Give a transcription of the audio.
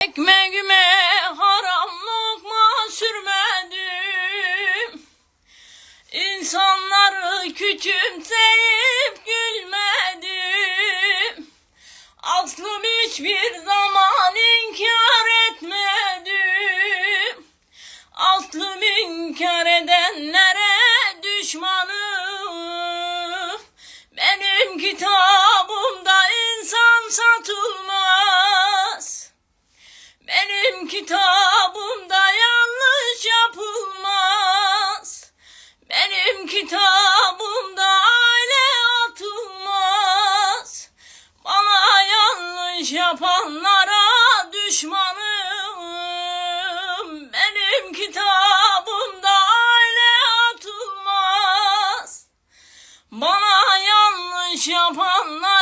Ekmeğime haram lokma sürmedim. İnsanları küçümseyip gülmedim. Aslım hiçbir zaman inkar etmedim. Aslım inkar edenlere düşmanım. Benim kitabımda yanlış yapılmaz. Benim kitabımda aile atılmaz. Bana yanlış yapanlara düşmanım. Benim kitabımda aile atılmaz. Bana yanlış yapanlara